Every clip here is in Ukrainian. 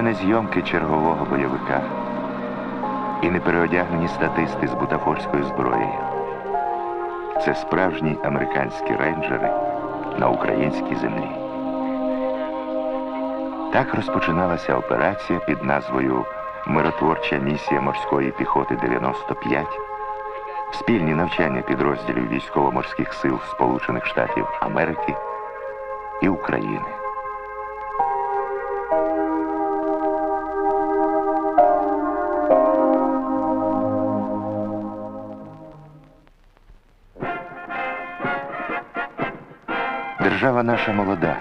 Це не зйомки чергового бойовика і не переодягнені статисти з бутафорською зброєю. Це справжні американські рейнджери на українській землі. Так розпочиналася операція під назвою Миротворча місія морської піхоти 95, спільні навчання підрозділів військово-морських сил Сполучених Штатів Америки і України. Держава наша молода,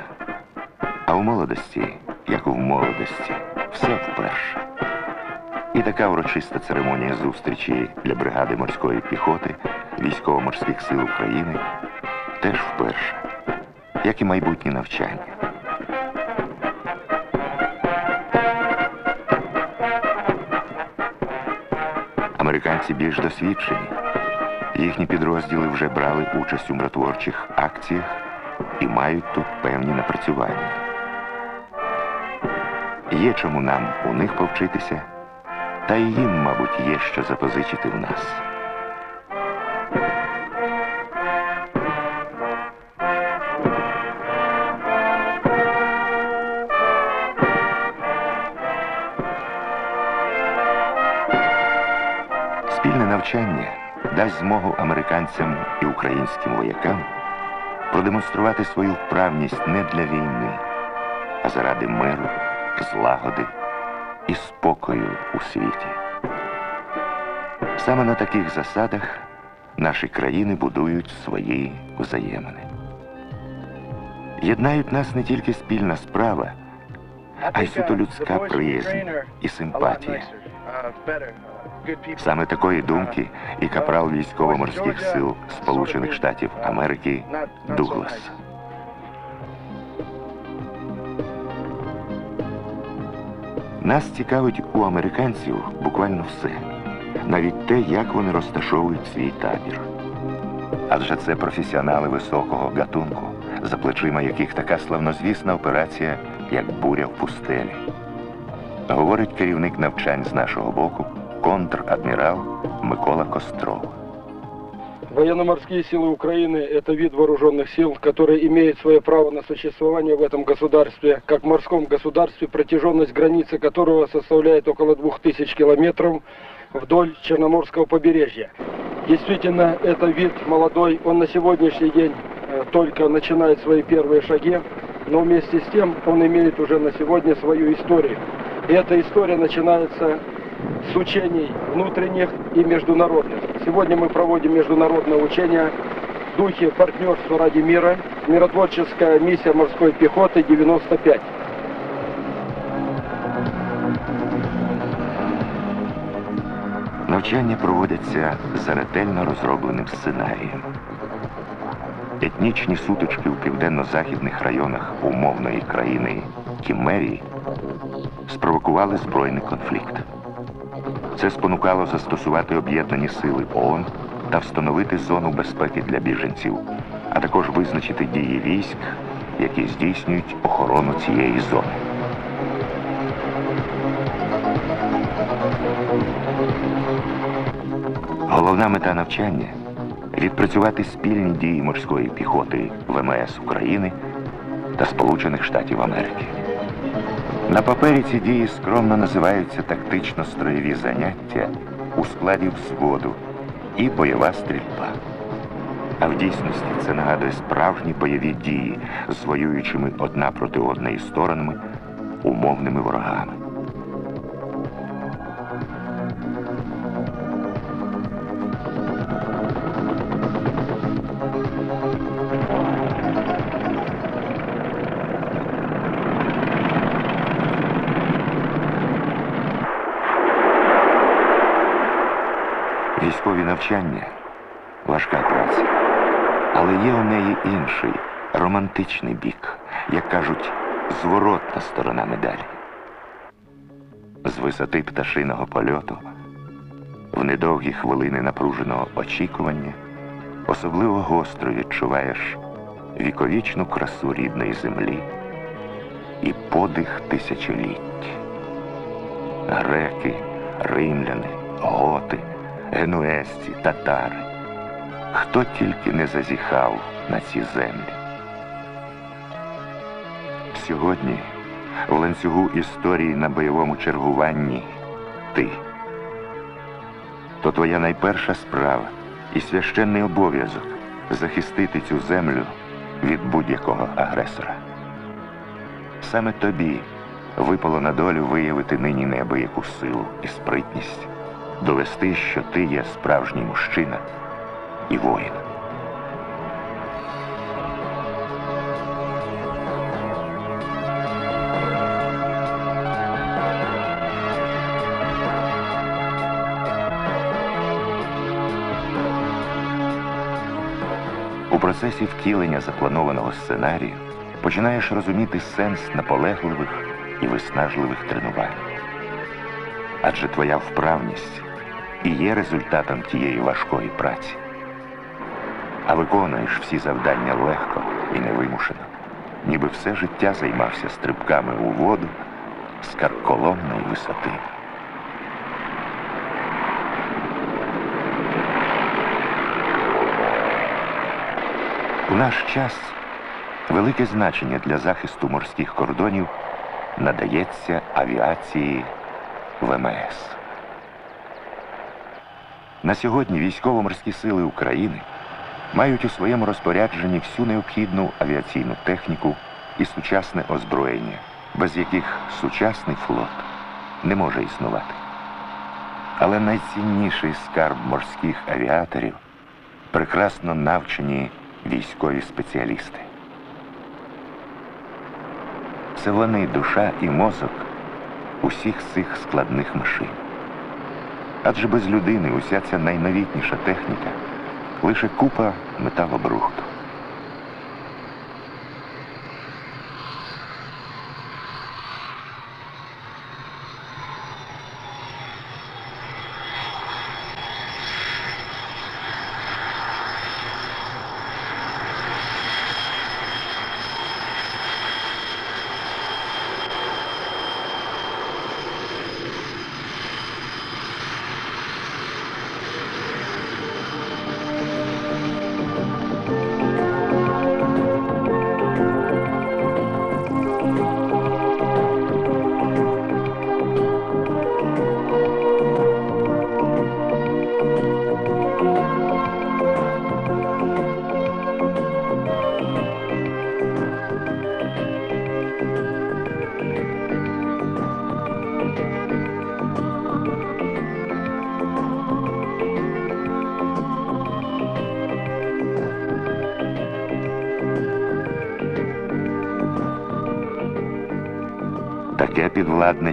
а у молодості, як у молодості, все вперше. І така урочиста церемонія зустрічі для бригади морської піхоти військово-морських сил України теж вперше, як і майбутні навчання. Американці більш досвідчені. Їхні підрозділи вже брали участь у миротворчих акціях і мають тут певні напрацювання. Є чому нам у них повчитися, та й їм, мабуть, є що запозичити в нас. Спільне навчання дасть змогу американцям і українським воякам продемонструвати свою вправність не для війни, а заради миру, злагоди і спокою у світі. Саме на таких засадах наші країни будують свої взаємини. Єднають нас не тільки спільна справа, а й суто людська приязнь і симпатія. Саме такої думки і капрал військово-морських сил Сполучених Штатів Америки Дуглас. Нас цікавить у американців буквально все, навіть те, як вони розташовують свій табір. Адже це професіонали високого гатунку, за плечима яких така славнозвісна операція, як буря в пустелі. Говорить керівник навчань з нашого боку, контр-адмірал Микола Костров. Военно-морские силы Украины – это вид вооруженных сил, который имеет свое право на существование в этом государстве, как морском государстве, протяженность границы которого составляет около 2000 километров вдоль Черноморского побережья. Действительно, это вид молодой, он на сегодняшний день э, только начинает свои первые шаги, но вместе с тем он имеет уже на сегодня свою историю. И эта история начинается учений внутренних и международных. Сегодня мы проводим международное учение в духе партнерства ради мира, миротворческая миссия морской пехоты 95. Навчання проводяться за ретельно розробленим сценарієм. Етнічні сутички у південно-західних районах умовної країни Кімерії спровокували збройний конфлікт. Це спонукало застосувати об'єднані сили ООН та встановити зону безпеки для біженців, а також визначити дії військ, які здійснюють охорону цієї зони. Головна мета навчання відпрацювати спільні дії морської піхоти ВМС України та Сполучених Штатів Америки. На папері ці дії скромно називаються тактично-строєві заняття у складі взводу і бойова стрільба. А в дійсності це нагадує справжні бойові дії з воюючими одна проти одної сторонами умовними ворогами. Навчання важка праця, але є у неї інший романтичний бік, як кажуть, зворотна сторона медалі. З висоти пташиного польоту, в недовгі хвилини напруженого очікування, особливо гостро відчуваєш віковічну красу рідної землі і подих тисячоліть. греки, римляни, готи, генуезці, татари. Хто тільки не зазіхав на ці землі. Сьогодні в ланцюгу історії на бойовому чергуванні ти. То твоя найперша справа і священний обов'язок захистити цю землю від будь-якого агресора. Саме тобі випало на долю виявити нині неабияку силу і спритність, довести, що ти є справжній мужчина і воїн. У процесі втілення запланованого сценарію починаєш розуміти сенс наполегливих і виснажливих тренувань. Адже твоя вправність і є результатом тієї важкої праці. А виконуєш всі завдання легко і невимушено, ніби все життя займався стрибками у воду з карколомної висоти. У наш час велике значення для захисту морських кордонів надається авіації ВМС. На сьогодні військово-морські сили України мають у своєму розпорядженні всю необхідну авіаційну техніку і сучасне озброєння, без яких сучасний флот не може існувати. Але найцінніший скарб морських авіаторів прекрасно навчені військові спеціалісти. Це вони душа і мозок усіх цих складних машин. Адже без людини уся ця найновітніша техніка лише купа металобрухту.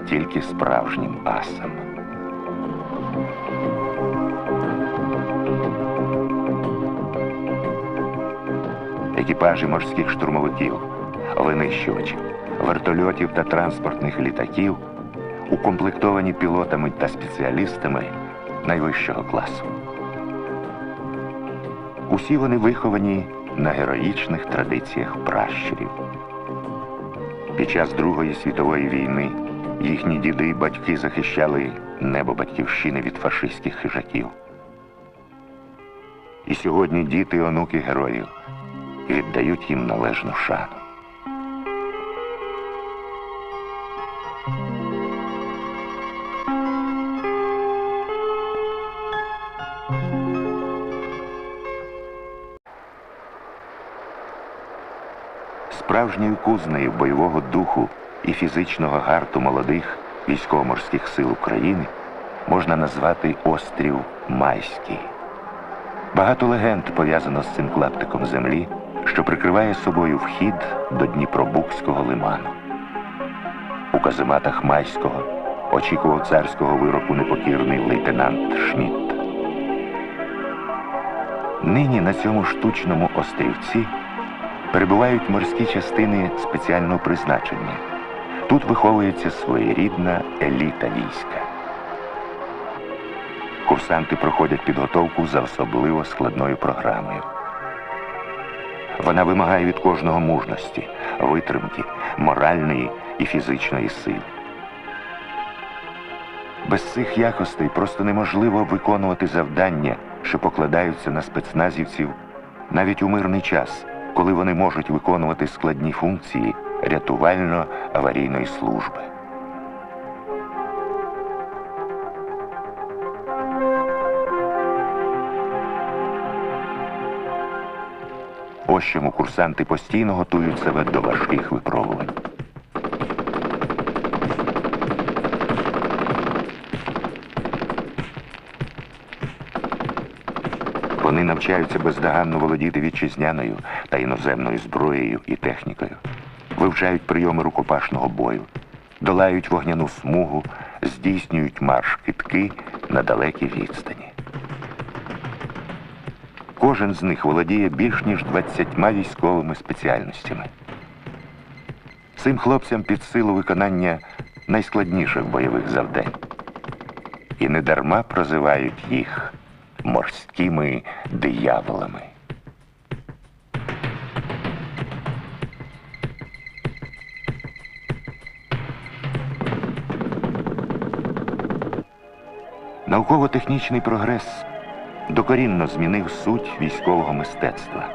Тільки справжнім асам. Екіпажі морських штурмовиків, винищувачів, вертольотів та транспортних літаків укомплектовані пілотами та спеціалістами найвищого класу. Усі вони виховані на героїчних традиціях пращурів. Під час Другої світової війни їхні діди і батьки захищали небо батьківщини від фашистських хижаків. І сьогодні діти і онуки героїв віддають їм належну шану. Справжньою кузнею бойового духу і фізичного гарту молодих військово-морських сил України можна назвати острів Майський. Багато легенд пов'язано з цим клаптиком землі, що прикриває собою вхід до Дніпробукського лиману. У казематах Майського очікував царського вироку непокірний лейтенант Шмідт. Нині на цьому штучному острівці перебувають морські частини спеціального призначення. Тут виховується своєрідна еліта війська. Курсанти проходять підготовку за особливо складною програмою. Вона вимагає від кожного мужності, витримки, моральної і фізичної сили. Без цих якостей просто неможливо виконувати завдання, що покладаються на спецназівців навіть у мирний час, коли вони можуть виконувати складні функції рятувально-аварійної служби. Ось чому курсанти постійно готують себе до важких випробувань. Вони навчаються бездоганно володіти вітчизняною та іноземною зброєю і технікою, вивчають прийоми рукопашного бою, долають вогняну смугу, здійснюють марш китки на далекій відстані. Кожен з них володіє більш ніж 20 військовими спеціальностями. Цим хлопцям під силу виконання найскладніших бойових завдань. І недарма прозивають їх морськими дияволами. Науково-технічний прогрес докорінно змінив суть військового мистецтва.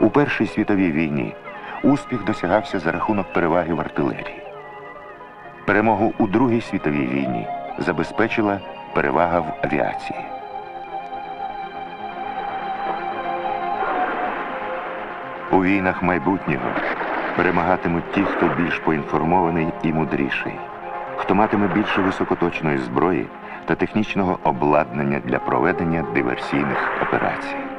У Першій світовій війні успіх досягався за рахунок переваги в артилерії. Перемогу у Другій світовій війні забезпечила перевага в авіації. У війнах майбутнього перемагатимуть ті, хто більш поінформований і мудріший, хто матиме більше високоточної зброї та технічного обладнання для проведення диверсійних операцій.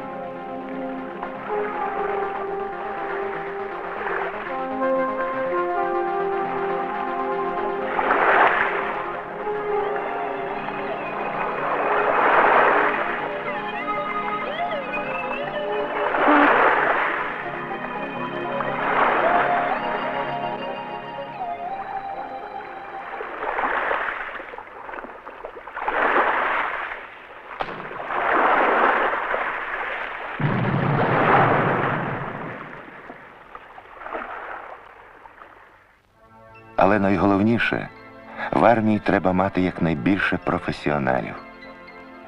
Найголовніше, в армії треба мати якнайбільше професіоналів,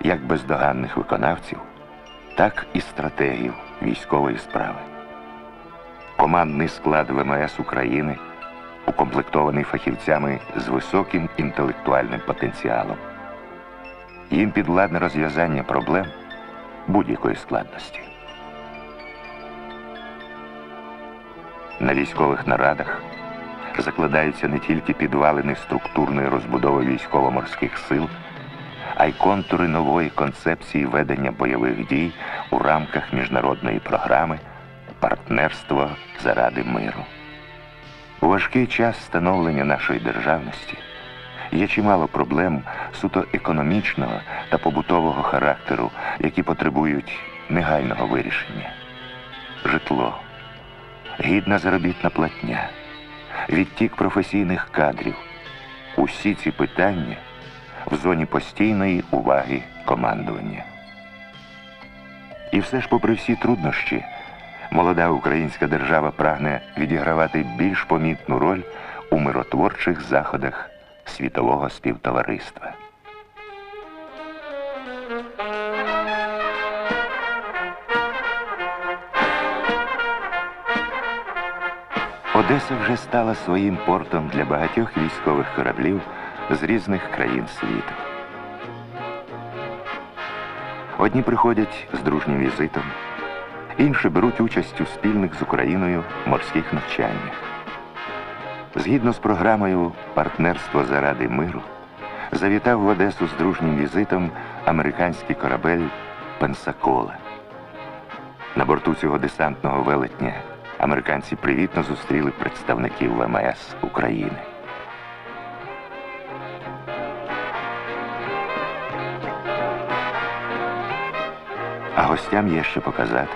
як бездоганних виконавців, так і стратегів військової справи. Командний склад ВМС України укомплектований фахівцями з високим інтелектуальним потенціалом. Їм підвладне розв'язання проблем будь-якої складності. На військових нарадах закладаються не тільки підвалини структурної розбудови військово-морських сил, а й контури нової концепції ведення бойових дій у рамках міжнародної програми Партнерство заради миру. У важкий час становлення нашої державності є чимало проблем суто економічного та побутового характеру, які потребують негайного вирішення. Житло, гідна заробітна платня відтік професійних кадрів. Усі ці питання в зоні постійної уваги командування. І все ж, попри всі труднощі, молода українська держава прагне відігравати більш помітну роль у миротворчих заходах світового співтовариства. Одеса вже стала своїм портом для багатьох військових кораблів з різних країн світу. Одні приходять з дружнім візитом, інші беруть участь у спільних з Україною морських навчаннях. Згідно з програмою Партнерство заради миру завітав в Одесу з дружнім візитом американський корабель Пенсакола. На борту цього десантного велетня американці привітно зустріли представників ВМС України. А гостям є що показати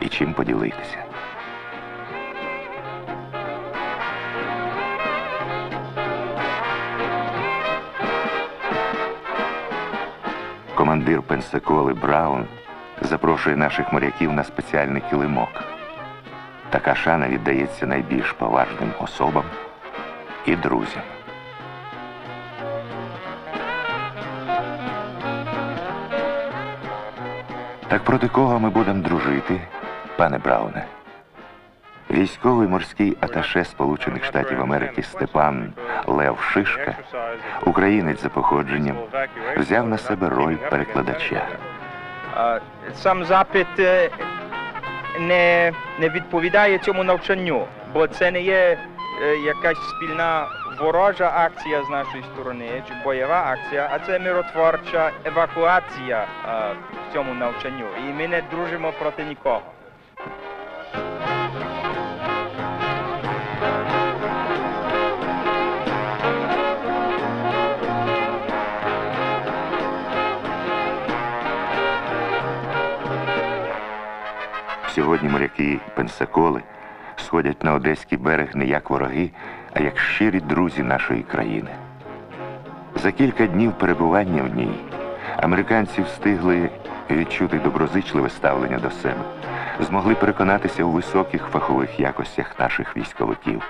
і чим поділитися. Командир Пенсаколи Браун запрошує наших моряків на спеціальний килимок. Така шана віддається найбільш поважним особам і друзям. Так проти кого ми будемо дружити, пане Брауне? Військовий морський аташе Сполучених Штатів Америки Степан Лев Шишка, українець за походженням, взяв на себе роль перекладача. Е, е, не, не відповідає цьому навчанню, бо це не є е, якась спільна ворожа акція з нашої сторони чи бойова акція, а це миротворча евакуація е, в цьому навчанню. І ми не дружимо проти нікого. Сьогодні моряки Пенсаколи сходять на одеський берег не як вороги, а як щирі друзі нашої країни. За кілька днів перебування в ній американці встигли відчути доброзичливе ставлення до себе, змогли переконатися у високих фахових якостях наших військовиків.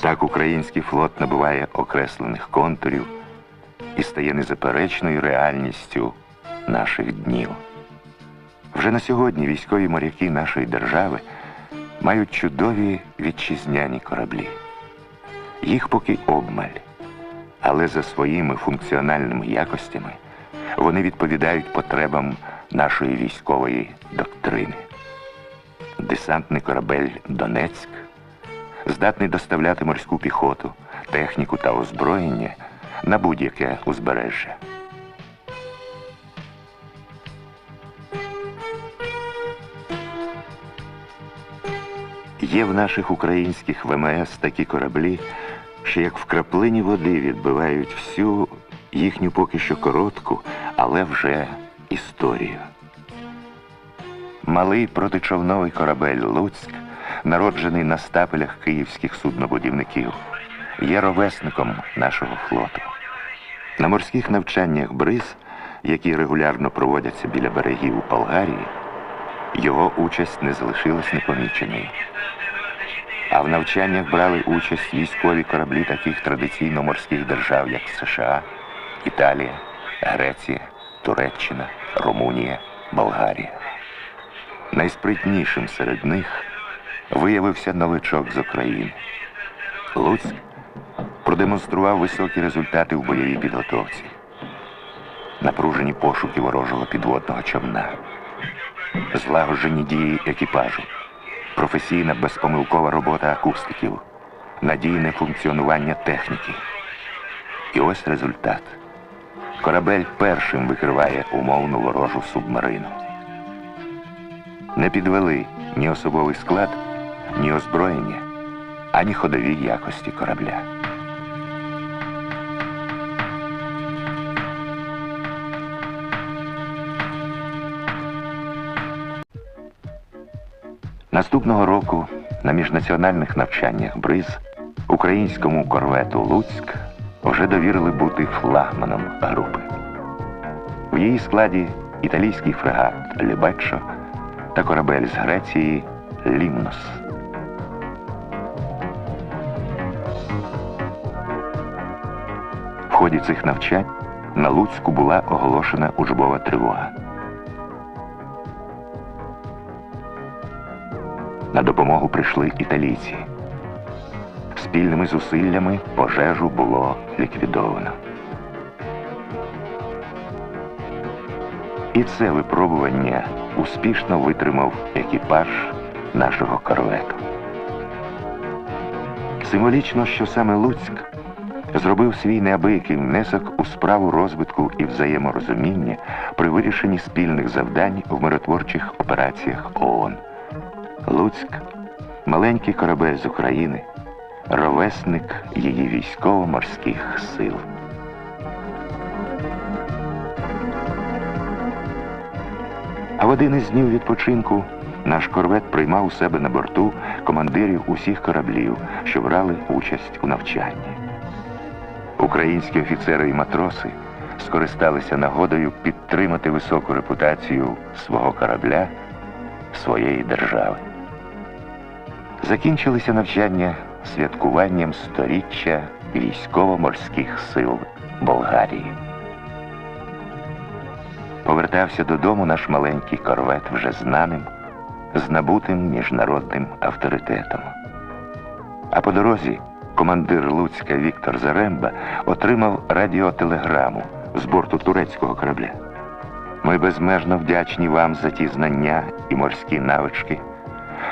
Так український флот набуває окреслених контурів і стає незаперечною реальністю наших днів. Вже на сьогодні військові моряки нашої держави мають чудові вітчизняні кораблі. Їх поки обмаль, але за своїми функціональними якостями вони відповідають потребам нашої військової доктрини. Десантний корабель Донецьк здатний доставляти морську піхоту, техніку та озброєння на будь-яке узбережжя. Є в наших українських ВМС такі кораблі, що як в краплині води відбивають всю їхню поки що коротку, але вже історію. Малий протичовновий корабель Луцьк, народжений на стапелях київських суднобудівників, є ровесником нашого флоту. На морських навчаннях бриз, які регулярно проводяться біля берегів Болгарії, його участь не залишилась непоміченою. А в навчаннях брали участь військові кораблі таких традиційно морських держав, як США, Італія, Греція, Туреччина, Румунія, Болгарія. Найспритнішим серед них виявився новичок з України. Луцьк продемонстрував високі результати в бойовій підготовці. Напружені пошуки ворожого підводного човна, злагоджені дії екіпажу, професійна безпомилкова робота акустиків, надійне функціонування техніки. І ось результат. Корабель першим викриває умовну ворожу субмарину. Не підвели ні особовий склад, ні озброєння, ані ходові якості корабля. Наступного року на міжнаціональних навчаннях БРИЗ українському корвету Луцьк вже довірили бути флагманом групи. В її складі італійський фрегат Лібаччо та корабель з Греції Лімнос. В ході цих навчань на Луцьку була оголошена учбова тривога. На допомогу прийшли італійці. Спільними зусиллями пожежу було ліквідовано. І це випробування успішно витримав екіпаж нашого корвету. Символічно, що саме Луцьк зробив свій неабиякий внесок у справу розвитку і взаєморозуміння при вирішенні спільних завдань в миротворчих операціях ООН. Луцьк маленький корабель з України, ровесник її військово-морських сил. А в один із днів відпочинку наш корвет приймав у себе на борту командирів усіх кораблів, що брали участь у навчанні. Українські офіцери і матроси скористалися нагодою підтримати високу репутацію свого корабля, своєї держави. Закінчилися навчання святкуванням сторіччя військово-морських сил Болгарії. повертався додому наш маленький корвет вже знаним, з набутим міжнародним авторитетом. А по дорозі командир Луцька Віктор Заремба отримав радіотелеграму з борту турецького корабля. Ми безмежно вдячні вам за ті знання і морські навички,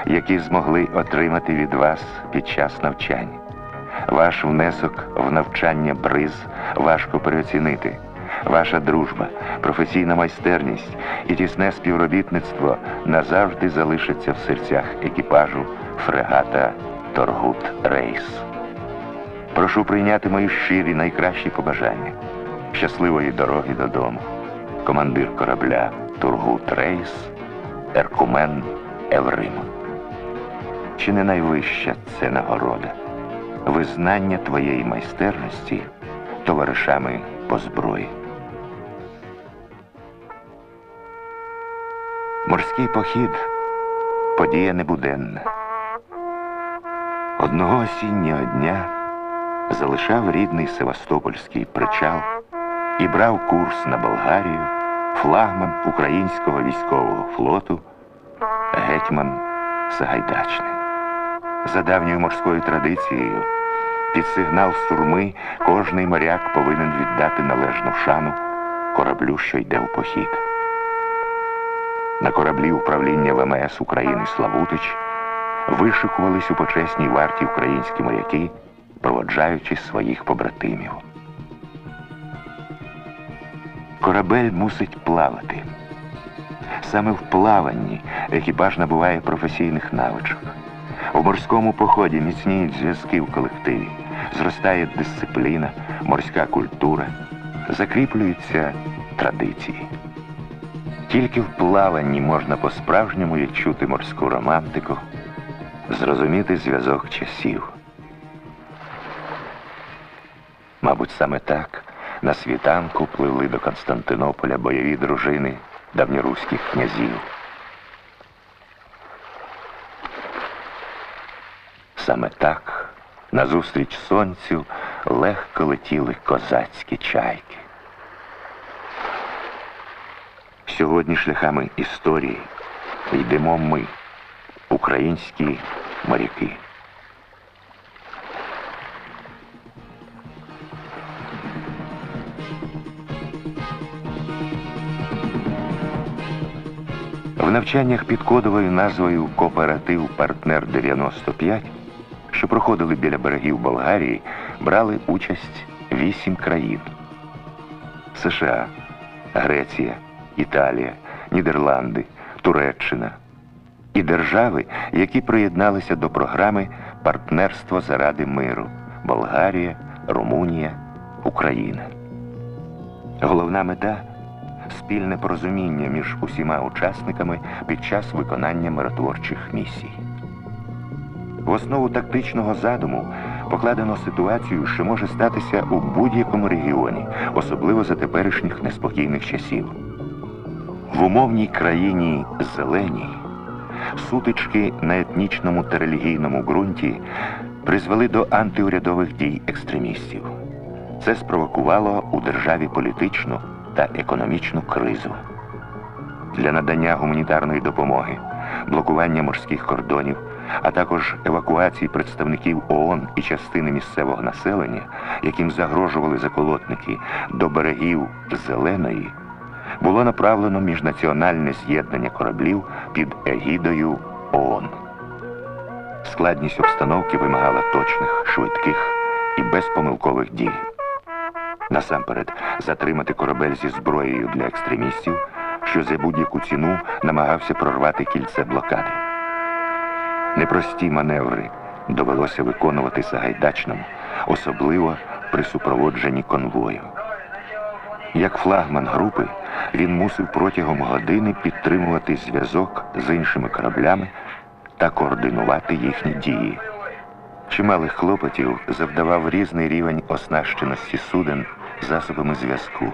які змогли отримати від вас під час навчання. Ваш внесок в навчання бриз важко переоцінити. Ваша дружба, професійна майстерність і тісне співробітництво назавжди залишаться в серцях екіпажу фрегата Торгут Рейс. Прошу прийняти мої щирі найкращі побажання. Щасливої дороги додому. Командир корабля Тургут Рейс, Еркумен Еврим. Чи не найвища це нагорода? Визнання твоєї майстерності товаришами по зброї. Морський похід подія небуденна. Одного осіннього дня залишав рідний Севастопольський причал і брав курс на Болгарію флагман українського військового флоту гетьман Сагайдачний. За давньою морською традицією, під сигнал сурми кожний моряк повинен віддати належну шану кораблю, що йде в похід. На кораблі управління ВМС України Славутич вишикувались у почесній варті українські моряки, проводжаючи своїх побратимів. Корабель мусить плавати. Саме в плаванні екіпаж набуває професійних навичок. У морському поході міцніють зв'язки в колективі, зростає дисципліна, морська культура, закріплюються традиції. Тільки в плаванні можна по-справжньому відчути морську романтику, зрозуміти зв'язок часів. Мабуть, саме так на світанку пливли до Константинополя бойові дружини давньоруських князів. Саме так назустріч сонцю легко летіли козацькі чайки. Сьогодні шляхами історії йдемо ми, українські моряки. В навчаннях під кодовою назвою Кооператив Партнер 95, що проходили біля берегів Болгарії, брали участь вісім країн: США, Греція, Італія, Нідерланди, Туреччина і держави, які приєдналися до програми Партнерство заради миру Болгарія, Румунія, Україна. Головна мета спільне порозуміння між усіма учасниками під час виконання миротворчих місій. В основу тактичного задуму покладено ситуацію, що може статися у будь-якому регіоні, особливо за теперішніх неспокійних часів. В умовній країні зеленій сутички на етнічному та релігійному ґрунті призвели до антиурядових дій екстремістів. Це спровокувало у державі політичну та економічну кризу. Для надання гуманітарної допомоги, блокування морських кордонів, а також евакуації представників ООН і частини місцевого населення, яким загрожували заколотники до берегів Зеленої, було направлено міжнаціональне з'єднання кораблів під егідою ООН. Складність обстановки вимагала точних, швидких і безпомилкових дій. Насамперед, затримати корабель зі зброєю для екстремістів, що за будь-яку ціну намагався прорвати кільце блокади. Непрості маневри довелося виконувати Сагайдачному, особливо при супроводженні конвою. Як флагман групи, він мусив протягом години підтримувати зв'язок з іншими кораблями та координувати їхні дії. Чималих хлопотів завдавав різний рівень оснащеності суден засобами зв'язку.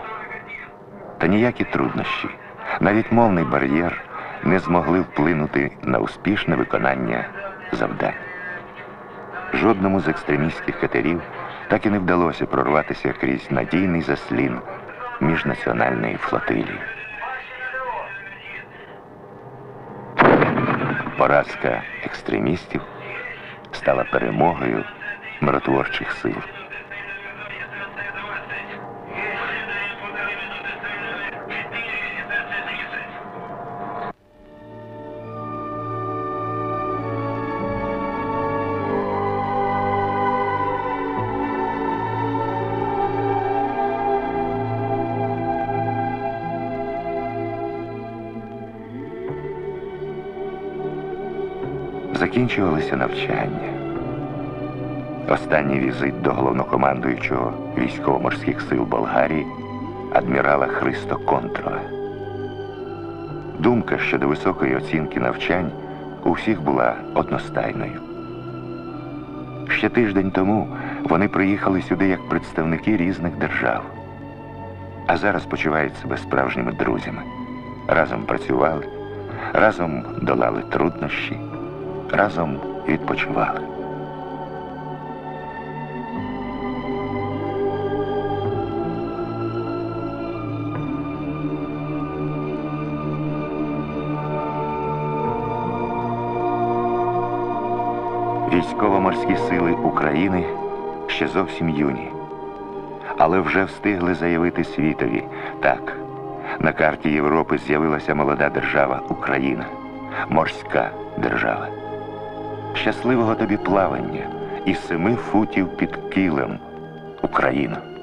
Та ніякі труднощі, навіть мовний бар'єр не змогли вплинути на успішне виконання завдань. Жодному з екстремістських катерів так і не вдалося прорватися крізь надійний заслін міжнаціональної флотилії. Поразка екстремістів стала перемогою миротворчих сил. Закінчувалися навчання. Останній візит до головнокомандуючого військово-морських сил Болгарії адмірала Христо Контрова. Думка щодо високої оцінки навчань у всіх була одностайною. Ще тиждень тому вони приїхали сюди як представники різних держав, а зараз почувають себе справжніми друзями. Разом працювали, разом долали труднощі, разом відпочивали. Військово-морські сили України ще зовсім юні, але вже встигли заявити світові так. На карті Європи з'явилася молода держава Україна, морська держава. Щасливого тобі плавання і семи футів під килем Україна.